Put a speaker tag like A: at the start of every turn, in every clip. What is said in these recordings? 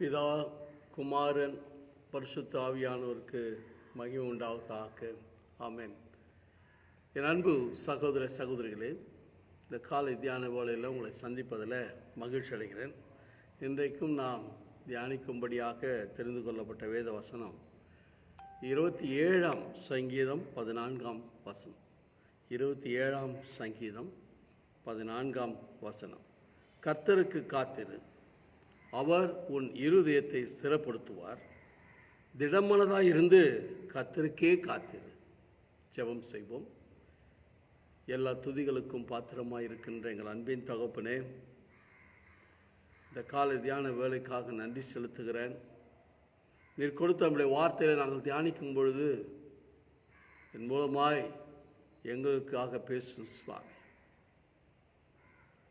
A: பிதா குமாரன் பரிசுத்த ஆவியானோருக்கு மகிமை உண்டாவதாக. ஆமேன். என் அன்பு சகோதர சகோதரிகளே இந்த காலை தியான வேலையில் உங்களை சந்திப்பதில் மகிழ்ச்சி அடைகிறேன். இன்றைக்கும் நாம் தியானிக்கும்படியாக தெரிந்து கொள்ளப்பட்ட வேத வசனம் இருபத்தி ஏழாம் சங்கீதம் பதினான்காம் வசனம். இருபத்தி ஏழாம் சங்கீதம் பதினான்காம் வசனம். கர்த்தருக்கு காத்திரு. அவர் உன் இருதயத்தை ஸ்திரப்படுத்துவார். திடமனதாக இருந்து கர்த்தருக்கே காத்திரு. ஜெபம் செய்வோம். எல்லா துதிகளுக்கும் பாத்திரமாக இருக்கின்ற எங்கள் அன்பின் தகப்பனே இந்த காலை தியான வேலைக்காக நன்றி செலுத்துகிறேன். நீர் கொடுத்த நம்முடைய வார்த்தையை நாங்கள் தியானிக்கும் பொழுது என் மூலமாய் எங்களுக்காக பேசும் சுவாமி.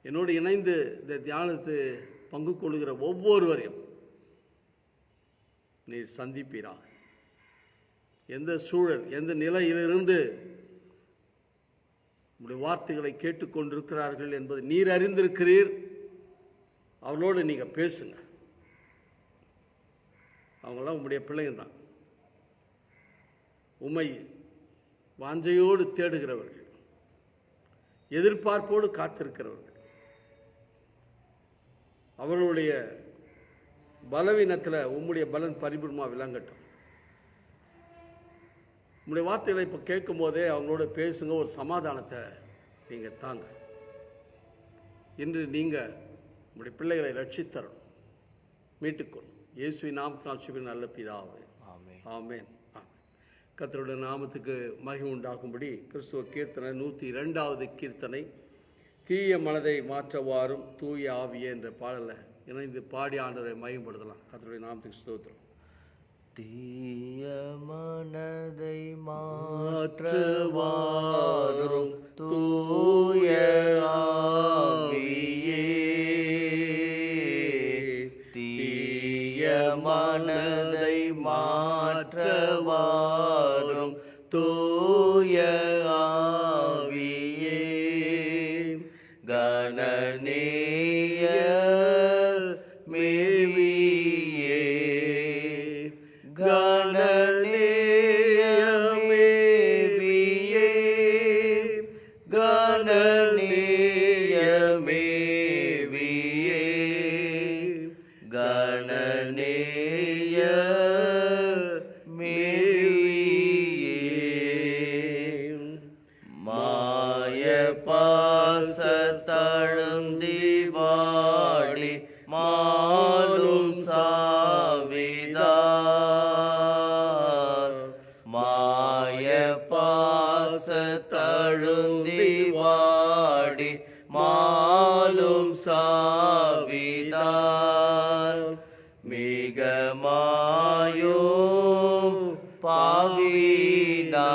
A: என்னோடு இணைந்து இந்த தியானத்தை பங்கு கொள்கிற ஒவ்வொருவரையும் நீ சந்திப்பீராக. எந்த சூழல் எந்த நிலையிலிருந்து உங்களுடைய வார்த்தைகளை கேட்டுக்கொண்டிருக்கிறார்கள் என்பது நீர் அறிந்திருக்கிறீர். அவளோடு நீங்கள் பேசுங்க. அவங்களாம் உங்களுடைய பிள்ளைங்க தான் உமை வாஞ்சையோடு தேடுகிறவர்கள் எதிர்பார்ப்போடு காத்திருக்கிறவர்கள். அவர்களுடைய பலவீனத்தில் உம்முடைய பலன் பரிபூர்ணமாக விளங்கட்டும். உங்களுடைய வார்த்தைகளை இப்போ கேட்கும் போதே அவங்களோட பேசுங்க ஒரு சமாதானத்தை நீங்கள் தாங்க. இன்று நீங்கள் உங்களுடைய பிள்ளைகளை ரட்சித்தரணும் மீட்டுக்கொள்ளும் இயேசுவின் நாமத்தினால் சுபின் நல்ல பிதாவே.
B: ஆமென்.
A: ஆமென். கர்த்தருடைய நாமத்துக்கு மகிமை உண்டாகும்படி கிறிஸ்துவ கீர்த்தனை நூற்றி இரண்டாவது கீர்த்தனை தீய மனதை மாற்றவாறும் தூய ஆவியே என்ற பாடலை இணைந்து பாடி ஆண்டவரை மகிமைப்படுத்தலாம். கர்த்தருடைய நாமத்துக்கு ஸ்தோத்திரம்.
B: தீய மனதை
A: மாற்றவாரும்
B: தூய ஆவியே. தீய மனதை மாற்றவாரும் தூய पाविदा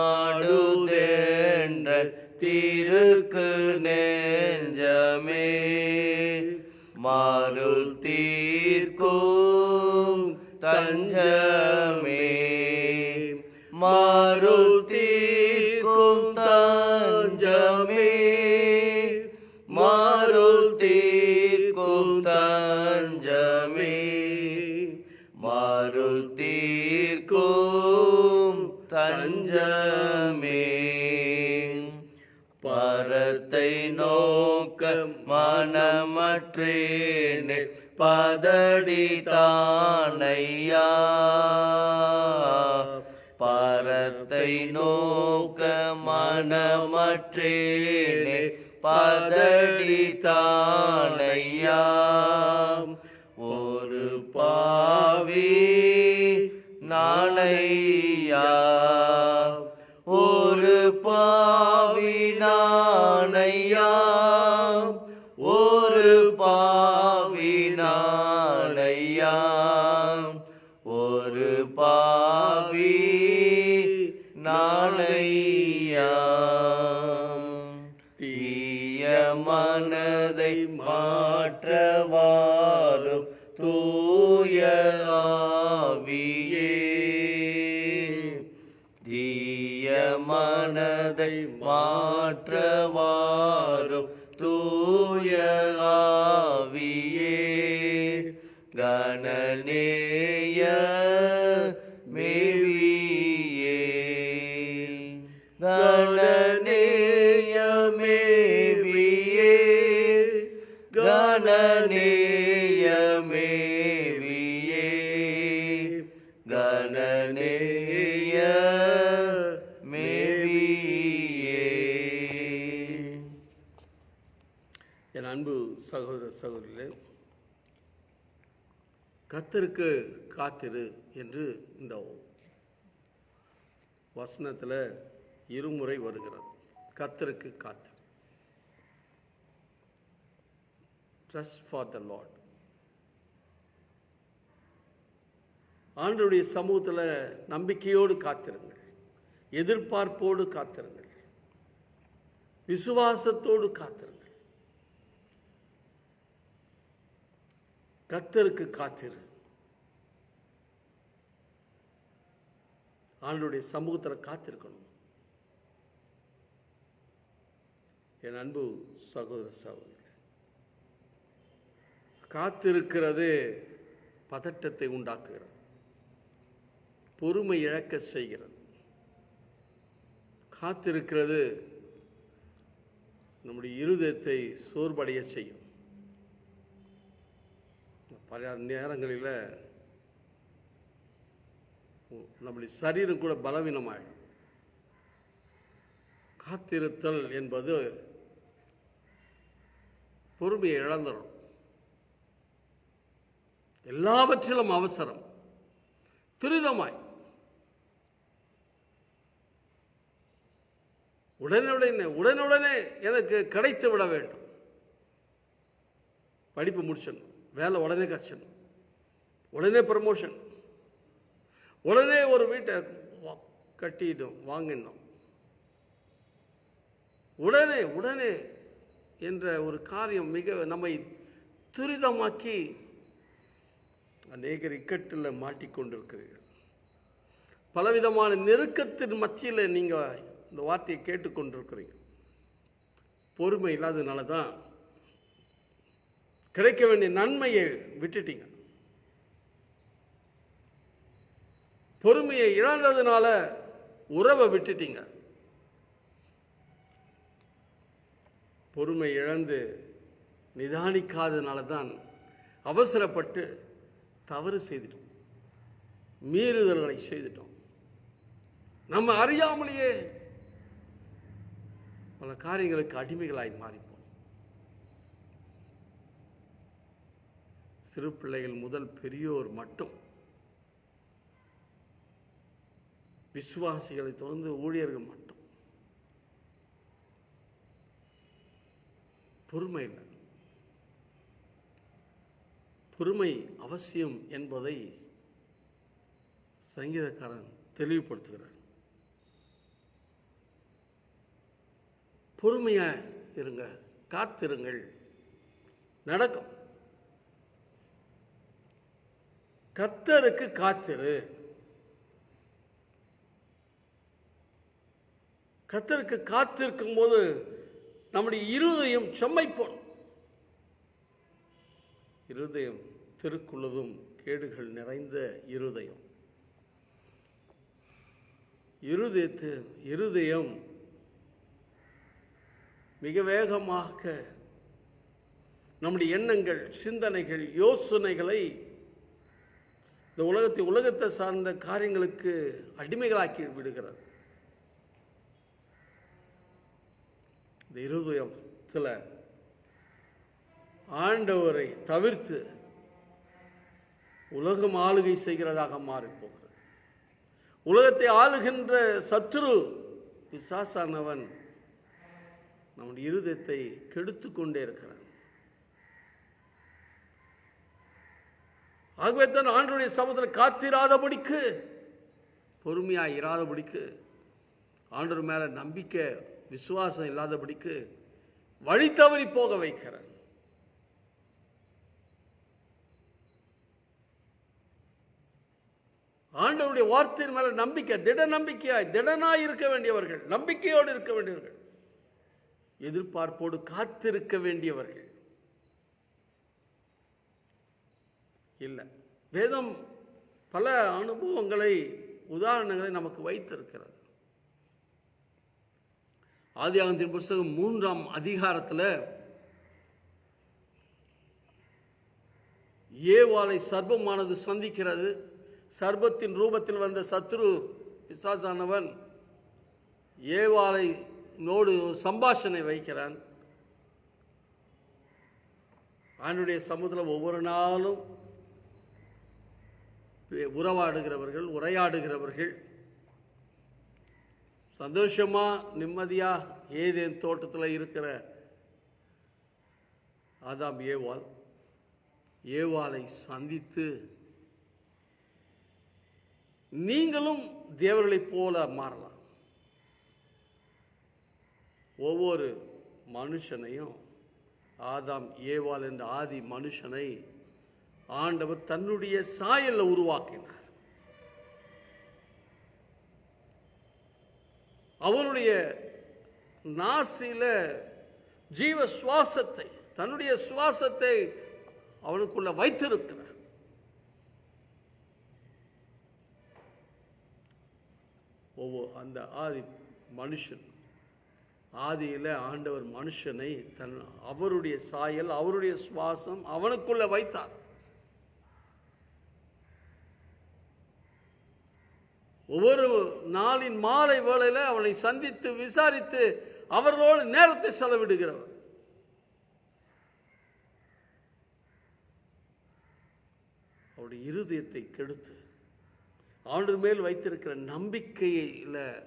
B: நாடுதென்ற திருக்கு நெஞ்சமே. மாருள் தீர்க்கும் தஞ்சமே. மாருள் தஞ்சமே பரத்தை நோக்க மனமற்றேனே பதடி தானையா. பரத்தை நோக்க மனமற்றேனே பதடி தானையா. நானையா ஒரு பாவி நானையா ஒரு பாவி நானையா ஒரு பாவி நானையா தீய மனதை மாற்றவாரும் தூயா
A: சகோதரிகளே கத்தருக்கு காத்திரு என்று இந்த வசனத்தில் இருமுறை வருகிறது. கத்தருக்கு காத்திரு. ட்ரஸ்ட் ஃபார் த லார்ட் ஆண்டுடைய சமூகத்தில் நம்பிக்கையோடு காத்திருங்கள். எதிர்பார்ப்போடு காத்திருங்கள். விசுவாசத்தோடு காத்திருங்கள். கத்தருக்கு காத்திரு. ஆண்டுடைய சமூகத்தில் காத்திருக்கணும். என் அன்பு சகோதர சகோதரி காத்திருக்கிறது பதட்டத்தை உண்டாக்குகிறது. பொறுமை இழக்க செய்கிறது. காத்திருக்கிறது நம்முடைய இருதயத்தை சோர்வடைய செய்யும். பல நேரங்களில் நம்முடைய சரீரம் கூட பலவீனமாயிடும் காத்திருத்தல் என்பது பொறுமையை இழந்துடும் எல்லாவற்றிலும் அவசரம். துரிதமாய். உடனுடனே உடனுடனே எனக்கு கிடைத்து விட வேண்டும். படிப்பு முடிச்சிடணும். வேலை உடனே கிடச்சிடும் உடனே ப்ரமோஷன் உடனே ஒரு வீட்டை கட்டிட்டோம் வாங்கினோம். உடனே உடனே என்ற ஒரு காரியம் மிக நம்மை துரிதமாக்கி அநேகர் இக்கட்டில் மாட்டிக்கொண்டிருக்கிறீர்கள் பலவிதமான நெருக்கத்தின் மத்தியில் நீங்கள் இந்த வார்த்தையை கேட்டுக்கொண்டிருக்கிறீங்க பொறுமை இல்லாததுனால தான் கிடைக்க வேண்டிய நன்மையை விட்டுட்டீங்க. பொறுமையை இழந்ததுனால உறவை விட்டுட்டீங்க. பொறுமை இழந்து நிதானிக்காததுனால தான் அவசரப்பட்டு தவறு செய்துட்டோம். மீறுதல்களை செய்துட்டோம். நம்ம அறியாமலேயே பல காரியங்களுக்கு அடிமைகளாய் மாறிப்போம். சிறு பிள்ளைகள் முதல் பெரியோர் மட்டும். விசுவாசிகளை தொடர்ந்து ஊழியர்கள் மட்டும். பொறுமை இல்லை. பொறுமை அவசியம் என்பதை சங்கீதக்காரன் தெளிவுபடுத்துகிறார் பொறுமையாக இருங்க காத்திருங்கள் நடக்கும். கர்த்தருக்கு காத்திரு. கர்த்தருக்கு காத்திருக்கும் போது நம்முடைய இருதயம் செம்மைப்போம் இருதயம் திருக்குள்ளதும் கேடுகள் நிறைந்த இருதயம். இருதயத்து இருதயம் மிக வேகமாக நம்முடைய எண்ணங்கள் சிந்தனைகள் யோசனைகளை இந்த உலகத்தை உலகத்தை சார்ந்த காரியங்களுக்கு அடிமைகளாக்கி விடுகிறது. இந்த இருதயத்தில் ஆண்டவரை தவிர்த்து உலகம் ஆளுகை செய்கிறதாக மாறிப்போகிறது. உலகத்தை ஆளுகின்ற சத்ரு பிசாசானவன் நம்முடைய இருதயத்தை கெடுத்து கொண்டே இருக்கிறான். ஆகவே தான் ஆண்டுடைய சமூகத்தில் காத்திராதபடிக்கு பொறுமையாக இராதபடிக்கு ஆண்டவர் மேலே நம்பிக்கை விசுவாசம் இல்லாதபடிக்கு வழி தவறி போக வைக்கிறார். ஆண்டவருடைய வார்த்தையின் மேலே நம்பிக்கை திட நம்பிக்கையாய் திடனாய் இருக்க வேண்டியவர்கள் நம்பிக்கையோடு இருக்க வேண்டியவர்கள் எதிர்பார்ப்போடு காத்திருக்க வேண்டியவர்கள். இல்லை. வேதம் பல அனுபவங்களை உதாரணங்களை நமக்கு வைத்திருக்கிறது. ஆதியாகத்தின் புஸ்தகம் மூன்றாம் அதிகாரத்தில் ஏவாளை சர்பமானது சந்திக்கிறது. சர்பத்தின் ரூபத்தில் வந்த சத்ரு பிசாசானவன் ஏவாளை நோடு சம்பாஷனை சம்பாஷணை வைக்கிறான். ஆண்டுடைய சமுதிரம் ஒவ்வொரு நாளும் உறவாடுகிறவர்கள் உரையாடுகிறவர்கள். சந்தோஷமாக நிம்மதியாக ஏதேன் தோட்டத்தில் இருக்கிற ஆதாம் ஏவாள் ஏவாளை சந்தித்து நீங்களும் தேவர்களைப் போல மாறலாம். ஒவ்வொரு மனுஷனையும் ஆதாம் ஏவாள் என்ற ஆதி மனுஷனை ஆண்டவர் தன்னுடைய சாயல்ல உருவாக்கினார். அவனுடைய நாசில ஜீவ சுவாசத்தை தன்னுடைய சுவாசத்தை அவனுக்குள்ள வைத்திருக்கிறார். ஒவ்வொரு அந்த ஆதி மனுஷன் ஆதியில் ஆண்டவர் மனுஷனை தன் அவருடைய சாயல் அவருடைய சுவாசம் அவனுக்குள்ள வைத்தார். ஒவ்வொரு நாளின் மாலை வேளையில் அவனை சந்தித்து விசாரித்து அவர்களோடு நேரத்தை செலவிடுகிறவர். அவருடைய இருதயத்தை கெடுத்து அவன் மேல் வைத்திருக்கிற நம்பிக்கையில்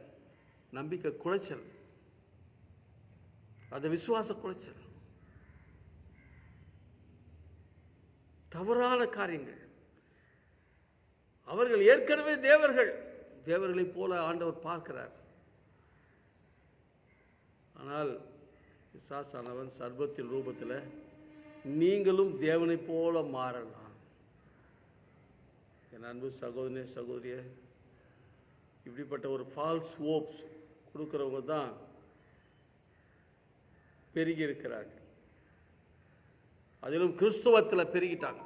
A: நம்பிக்கை குலைச்சல். அது விசுவாச குலைச்சல். தவறான காரியங்கள். அவர்கள் ஏற்கனவே தேவர்கள் தேவர்களைப் போல ஆண்டவர் பார்க்கிறார். ஆனால் பிசாசானவன் சர்பத்தின் ரூபத்தில் நீங்களும் தேவனைப் போல மாறலாம். என் அன்பு சகோதரனே சகோதரிய இப்படிப்பட்ட ஒரு ஃபால்ஸ் ஹோப்ஸ் கொடுக்குறவங்க தான் பெருகி இருக்கிறாங்க அதிலும் கிறிஸ்துவத்தில் பெருகிட்டாங்க.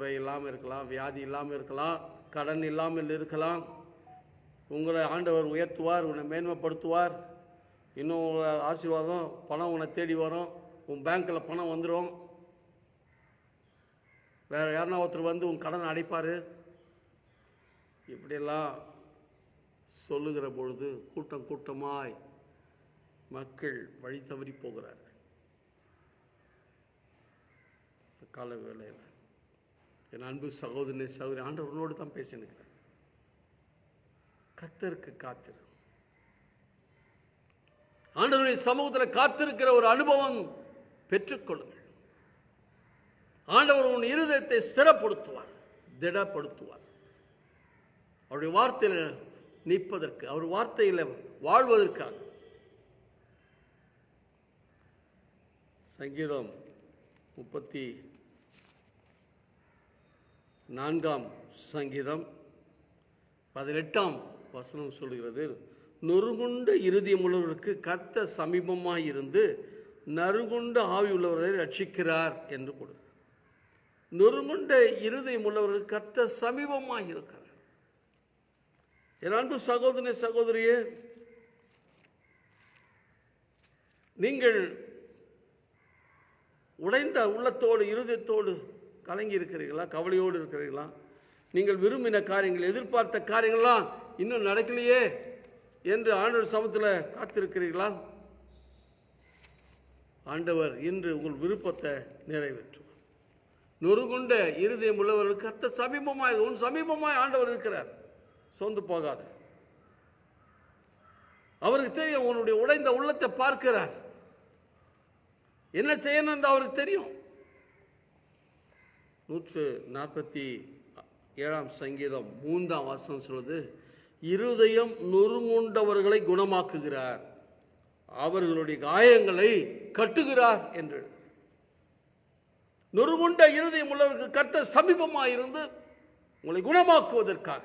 A: குறை இல்லாமல் இருக்கலாம் வியாதி இல்லாமல் இருக்கலாம் கடன் இல்லாமல் இருக்கலாம். உங்களை ஆண்டவர் உயர்த்துவார் உன்னை மேன்மைப்படுத்துவார். இன்னும் உங்களை ஆசீர்வாதம் பணம் உன்னை தேடி வரும். உன் பேங்க்கில் பணம் வந்துடும் வேறு யாருன்னா ஒருத்தர் வந்து உன் கடன் அடைப்பார். இப்படியெல்லாம் சொல்லுகிற பொழுது கூட்டம் கூட்டமாய் மக்கள் வழி தவறி போகிறார்கள். கால வேலையில் என் அன்பு சகோதரி சகோதரி ஆண்டவர்களோடு தான் பேசினுக்கிறேன். கத்தருக்கு காத்திரு. ஆண்டவருடைய சமூகத்தில் காத்திருக்கிற ஒரு அனுபவம் பெற்றுக்கொள்ளுங்கள். ஆண்டவர் உன் இருதயத்தை ஸ்திரப்படுத்துவார் திடப்படுத்துவார். அவருடைய வார்த்தையில் நிற்பதற்கு அவர் வார்த்தையில் வாழ்வதற்காக. சங்கீதம் முப்பத்தி நான்காம் சங்கீதம் பதினெட்டாம் வசனம் சொல்கிறது நொறுகுண்ட இருதயமுள்ளவருக்கு கத்த சமீபமாக இருந்து நறுகுண்ட ஆவி உள்ளவர்களை ரட்சிக்கிறார் என்று கொடு நொறுங்குண்ட இருதயம் உள்ளவர்கள் கத்த சமீபமாக இருக்கிறார். என் சகோதரி சகோதரியே நீங்கள் உடைந்த உள்ளத்தோடு இருதயத்தோடு கலங்கி இருக்கிறீர்களா? கவலையோடு இருக்கிறீர்களா? நீங்கள் விரும்பின காரியங்கள் எதிர்பார்த்த காரியங்கள்லாம் இன்னும் நடக்கலையே என்று ஆண்டவர் சமத்தில் காத்திருக்கிறீர்களா? ஆண்டவர் இன்று உங்கள் விருப்பத்தை நிறைவேற்றுவார். நொறுகுண்ட இருதயம் உள்ளவர்களுக்கு கத்த சமீபமாய் உன் சமீபமாய் ஆண்டவர் இருக்கிறார். சோர்ந்து போகாத. அவருக்கு தெரியும் உன்னுடைய உடைந்த உள்ளத்தை பார்க்கிறார். என்ன செய்யணும் என்று அவருக்கு தெரியும். நூற்று நாற்பத்தி ஏழாம் சங்கீதம் மூன்றாம் வாசனம் சொல்வது இருதயம் நொறுங்குண்டவர்களை குணமாக்குகிறார் அவர்களுடைய காயங்களை கட்டுகிறார் என்று நொறுங்குண்ட இருதயம் உள்ளவருக்கு கர்த்த சமீபமாக இருந்து உங்களை குணமாக்குவதற்காக.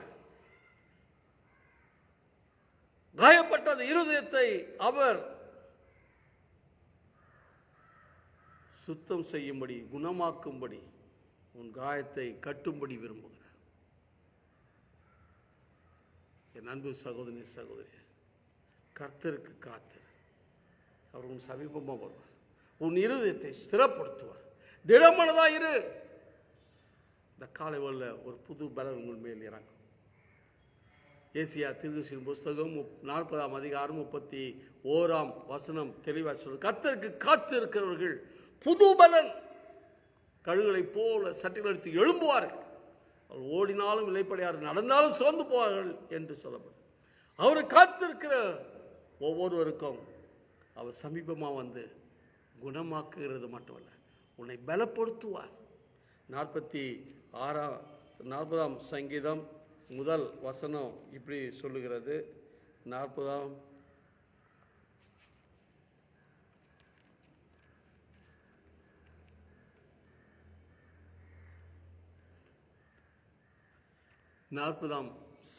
A: காயப்பட்ட அந்த இருதயத்தை அவர் சுத்தம் செய்யும்படி குணமாக்கும்படி உன் காயத்தை கட்டும்படி விரும்புகிறார் என் அன்பு சகோதரி சகோதரி கர்த்தருக்கு காத்து அவர் உன் சமீபமாக வருவார். உன் இருதயத்தை ஸ்திரப்படுத்துவார். திடமனதா இரு. இந்த காலை வேளையில ஒரு புது பலன் உங்கள் மேல் இறங்கும். ஏசியா திருச்சின் புஸ்தகம் முப்- நாற்பதாம் அதிகாரம் முப்பத்தி ஓராம் வசனம் தெளிவாக சொல்லுது. கர்த்தருக்கு காத்து இருக்கிறவர்கள் புது பலன். கழுகுகளைப் போல சட்டைகள் எடுத்து எழும்புவார்கள். அவர் ஓடினாலும் விலைப்படையார் நடந்தாலும் சோர்ந்து போவார்கள் என்று சொல்லப்படும். அவரை காத்திருக்கிற ஒவ்வொருவருக்கும் அவர் சமீபமாக வந்து குணமாக்குகிறது மட்டுமல்ல உன்னை பலப்படுத்துவார். நாற்பத்தி ஆறாம் நாற்பதாம் சங்கீதம் முதல் வசனம் இப்படி சொல்லுகிறது. நாற்பதாம் நாற்பதாம்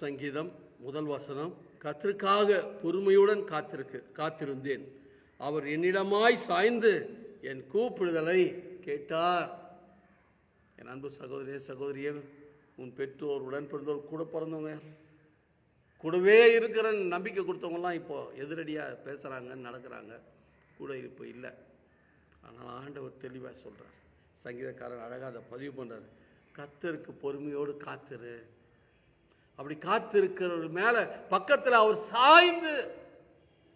A: சங்கீதம் முதல் வசனம் கத்திற்காக பொறுமையுடன் காத்திருக்கு காத்திருந்தேன். அவர் என்னிடமாய் சாய்ந்து என் கூப்பிடுதலை கேட்டார். என் அன்பு சகோதரியே சகோதரியே உன் பெற்றோர் உடன் பிறந்தோர் கூட பிறந்தவங்க கூடவே இருக்கிற நம்பிக்கை கொடுத்தவங்கலாம் இப்போ எதிரடியாக பேசுகிறாங்க நடக்கிறாங்க. கூட இப்போ இல்லை. ஆனால் ஆண்டவர் தெளிவாக சொல்கிறார் சங்கீதக்காரன் அழகாக அதை பதிவு பண்ணுறாரு கத்தருக்கு பொறுமையோடு காத்திரு. அப்படி காத்திருக்கிறவர் மேலே பக்கத்தில் அவர் சாய்ந்து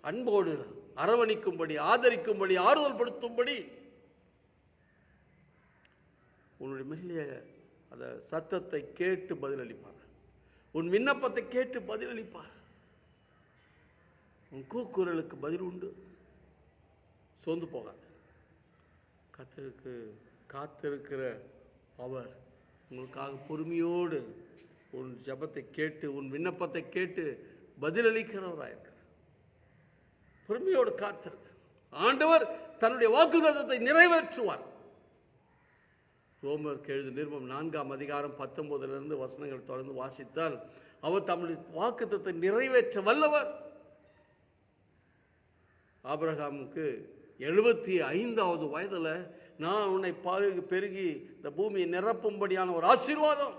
A: அன்போடு அரவணைக்கும்படி ஆதரிக்கும்படி ஆறுதல் படுத்தும்படி உன்னுடைய மெல்லிய அந்த சத்தத்தை கேட்டு பதிலளிப்பார். உன் விண்ணப்பத்தை கேட்டு பதிலளிப்பார். உன் கூக்குரலுக்கு பதில் உண்டு. சோர்ந்து போகாது. கத்திருக்கு காத்திருக்கிற அவர் உங்களுக்காக பொறுமையோடு உன் ஜெபத்தை கேட்டு உன் விண்ணப்பத்தை கேட்டு பதிலளிக்கிறவராயிருக்கிறார். பொறுமையோடு காத்திருக்க ஆண்டவர் தன்னுடைய வாக்குதத்தை நிறைவேற்றுவார். ரோமர் எழுது நிர்மம் நான்காம் அதிகாரம் பத்தொன்பதிலிருந்து வசனங்கள் தொடர்ந்து வாசித்தால் அவர் தம்முடைய வாக்குத்தத்தை நிறைவேற்ற வல்லவர். ஆபிரகாமுக்கு எழுபத்தி ஐந்தாவது வயதில் நான் உன்னை பருகி பெருகி இந்த பூமியை நிரப்பும்படியான ஒரு ஆசீர்வாதம்.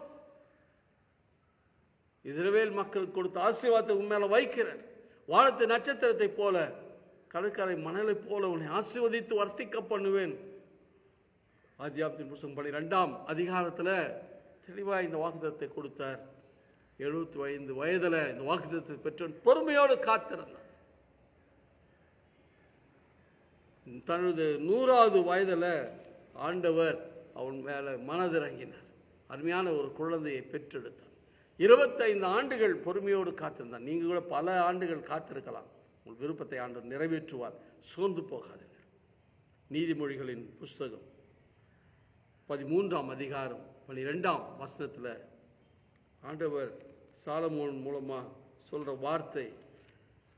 A: இஸ்ரவேல் மக்களுக்கு கொடுத்த ஆசீர்வாதத்தை உன் வைக்கிறேன். வானத்து நட்சத்திரத்தை போல கடற்கரை மணலை போல உன்னை ஆசீர்வதித்து வர்த்திக்க பண்ணுவேன். ஆத்தியாப்தின் புஸ்தகம் படி ரெண்டாம் அதிகாரத்தில் தெளிவாக இந்த வாக்குதத்தை கொடுத்தார். எழுபத்தி ஐந்து வயதில் இந்த வாக்குதத்தை பெற்றவன் பொறுமையோடு காத்திருந்தான். தனது நூறாவது வயதில் ஆண்டவர் அவன் மேலே மனதிறங்கினார். அருமையான ஒரு குழந்தையை பெற்றெடுத்தார் இருபத்தைந்து ஆண்டுகள் பொறுமையோடு காத்திருந்தான் நீங்கள் கூட பல ஆண்டுகள் காத்திருக்கலாம். உங்கள் விருப்பத்தை ஆண்டு நிறைவேற்றுவார். சோர்ந்து போகாதீர்கள். நீதிமொழிகளின் புஸ்தகம் பதிமூன்றாம் அதிகாரம் பனிரெண்டாம் வசனத்தில் ஆண்டவர் சாலமோன் மூலமாக சொல்கிற வார்த்தை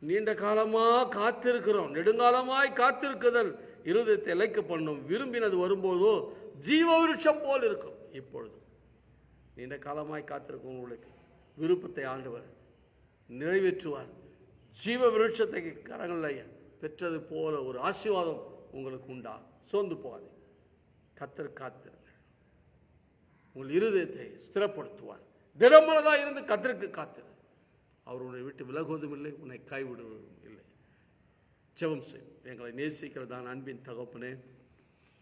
A: நீண்ட காலமாக காத்திருக்கிறோம். நெடுங்காலமாய் காத்திருக்குதல் இருதயத்தை இழைக்க பண்ணும். விரும்பினது வரும்போதோ ஜீவ விருட்சம் போல் இருக்கும். இப்பொழுது நீண்ட காலமாய் காத்திருக்கும் உங்களுக்கு விருப்பத்தை ஆண்டவர் நிறைவேற்றுவார். ஜீவ விருட்சத்தை கரங்களில் பெற்றது போல ஒரு ஆசீர்வாதம் உங்களுக்கு உண்டா? சோர்ந்து போகாதே. கத்தர் காத்திருங்கள் உங்கள் இருதயத்தை ஸ்திரப்படுத்துவார். திடமனதாக இருந்து கத்தருக்கு காத்திரு. அவர் உன்னை விட்டு விலகுவதும் இல்லை உன்னை கைவிடுவதும் இல்லை. ஜெபம் செய்யும் எங்களை நேசிக்கிறதான அன்பின் தகப்பனே.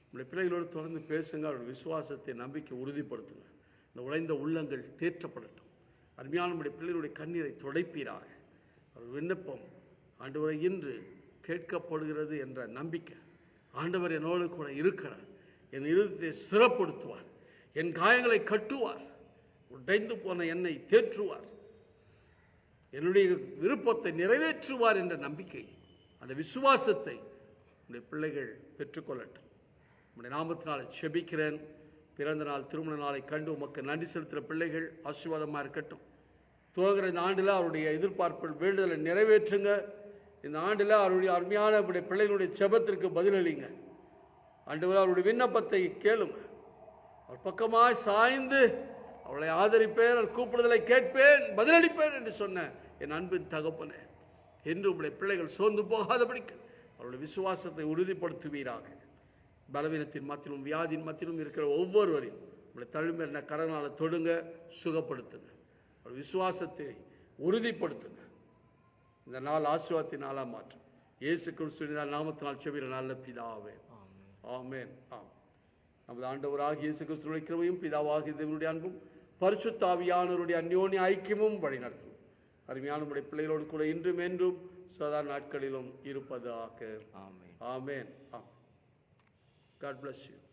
A: உங்களுடைய பிள்ளைகளோடு தொடர்ந்து பேசுங்க அவருடைய விசுவாசத்தை நம்பிக்கை உறுதிப்படுத்துங்க இந்த உழைந்த உள்ளங்கள் தேற்றப்படட்டும். அருமையான நம்முடைய பிள்ளைகளுடைய கண்ணீரை துடைப்பீராக. அவர் விண்ணப்பம் ஆண்டவரை இன்று கேட்கப்படுகிறது என்ற நம்பிக்கை ஆண்டவர் என்னோடு கூட இருக்கிறார். என் இருதயத்தை ஸ்திரப்படுத்துவார் என் காயங்களை கட்டுவார். உடைந்து போன என்னை தேற்றுவார். என்னுடைய விருப்பத்தை நிறைவேற்றுவார் என்ற நம்பிக்கை அந்த விசுவாசத்தை உடைய பிள்ளைகள் பெற்றுக்கொள்ளட்டும். உடைய நாமத்தினால் செபிக்கிறேன். பிறந்த நாள் திருமண நாளை கண்டு உமக்கு நன்றி செலுத்துகிற பிள்ளைகள் ஆசீர்வாதமாக இருக்கட்டும். துவங்குற இந்த ஆண்டில் அவருடைய எதிர்பார்ப்புகள் வேண்டுதலை நிறைவேற்றுங்க. இந்த ஆண்டில் அவருடைய அருமையான அவருடைய பிள்ளைகளுடைய செபத்திற்கு பதிலளிங்க ஆண்டவர் அவருடைய விண்ணப்பத்தை கேளுங்க. அவர் பக்கமாய் சாய்ந்து அவளை ஆதரிப்பேன் அவர் கூப்பிடுதலை கேட்பேன் பதிலளிப்பேன் என்று சொன்ன என் அன்பின் தகப்பனே என்று உங்களுடைய பிள்ளைகள் சோர்ந்து போகாதபடிக்கு அவருடைய விசுவாசத்தை உறுதிப்படுத்துவீராக. பலவீனத்தின் மத்தியிலும் வியாதியின் மத்தியிலும் இருக்கிற ஒவ்வொருவரையும் உங்களுடைய தழும்பெறின கரனால் தொடுங்க சுகப்படுத்துங்க. விசுவாசத்தை உறுதிப்படுத்துங்க. இந்த நாள் ஆசீர்வாதத்தின் நாளாக மாற்றும். இயேசு கிறிஸ்துவின் நாமத்தினால் செவிர நல்ல பிதாவே. ஆமென். ஆம். நமது ஆண்டவராக இயேசு கிறிஸ்துவின் கிருபையும் பிதாவாகிய தேவனுடைய அன்பும் பரிசுத்த ஆவியானவருடைய அந்யோன்ய ஐக்கியமும் வழிநடத்தும். அருமையான நம்முடைய பிள்ளைகளோடு கூட இன்றும் என்றும் சதா நாட்களிலும் இருப்பதாக.
B: ஆமென்.
A: ஆமென். ஆம். God bless you